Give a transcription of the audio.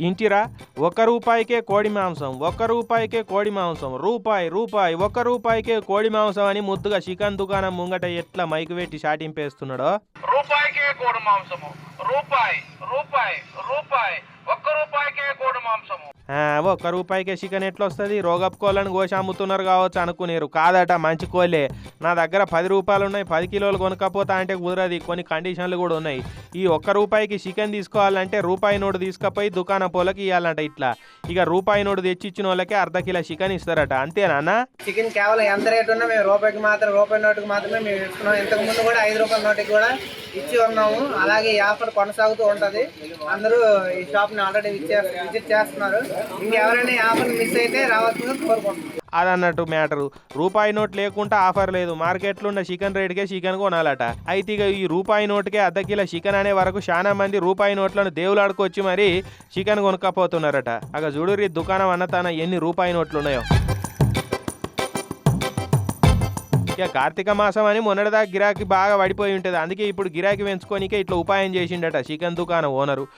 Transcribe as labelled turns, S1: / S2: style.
S1: ఇంటిరా ఒక రూపాయికే కోడి మాంసం ఒక్క రూపాయికే కోడి మాంసం రూపాయి రూపాయి ఒక్క రూపాయికే కోడి మాంసం అని ముద్దుగా చికెన్ దుకాణం ముంగట ఎట్లా మైకు పెట్టి షాటింపేస్తున్నాడో
S2: రూపాయికే కోడి మాంసము. రూపాయి రూపాయి రూపాయి ఒక్క రూపాయికే మాంసము.
S1: ఒక్క రూపాయికే చికెన్ ఎట్లా వస్తుంది రోగపు కోళ్ళని కోసి అమ్ముతున్నారు కావచ్చు అనుకునేరు. కాదట మంచి కోళ్ళే. నా దగ్గర పది రూపాయలు ఉన్నాయి పది కిలోలు కొనకపోతా అంటే కుదరది. కొన్ని కండిషన్లు కూడా ఉన్నాయి. ఈ ఒక్క రూపాయికి చికెన్ తీసుకోవాలంటే రూపాయి నోటు తీసుకపోయి దుకాణం పోలకి ఇవ్వాలంట ఇట్లా. ఇక రూపాయి నోటు తెచ్చిచ్చిన వాళ్ళకి అర్ధ కిలో చికెన్ ఇస్తారట. అంతేనా
S3: చికెన్ కేవలం ఎంత రేట్ ఉన్నా మేము రూపాయికి మాత్రం రూపాయి నోటుకి మాత్రమే మేము ఇస్తున్నాం. ఇంతకు ముందు కూడా ఐదు రూపాయల నోటుకి కూడా ఇచ్చి ఉన్నాము. అలాగే ఈ ఆఫర్ కొనసాగుతూ ఉంటుంది. అందరూ ఈ షాప్ని ఆల్రెడీ విజిట్ చేస్తున్నారు. ఇంకెవరైనా ఈ ఆఫర్ మిస్ అయితే రావాల్సిందిగా కోరుకుంటున్నాం.
S1: అదన్నట్టు మ్యాటరు. రూపాయి నోట్ లేకుండా ఆఫర్ లేదు. మార్కెట్లో ఉన్న చికెన్ రేటుకే చికెన్ కొనాలట. అయితే ఇక ఈ రూపాయి నోటుకే అర్ధ కిలో చికెన్ అనే వరకు చాలా మంది రూపాయి నోట్లను దేవులు ఆడుకొచ్చి మరీ చికెన్ కొనుక్కపోతున్నారట అగ చూడురి దుకాణం అన్న తన ఎన్ని రూపాయి నోట్లు ఉన్నాయో ఇక కార్తీక మాసం అని మొన్నటిదాకా గిరాకీ బాగా పడిపోయి ఉంటుంది. అందుకే ఇప్పుడు గిరాకీ పెంచుకోనికే ఇట్లా ఉపాయం చేసిండట చికెన్ దుకాణం ఓనరు.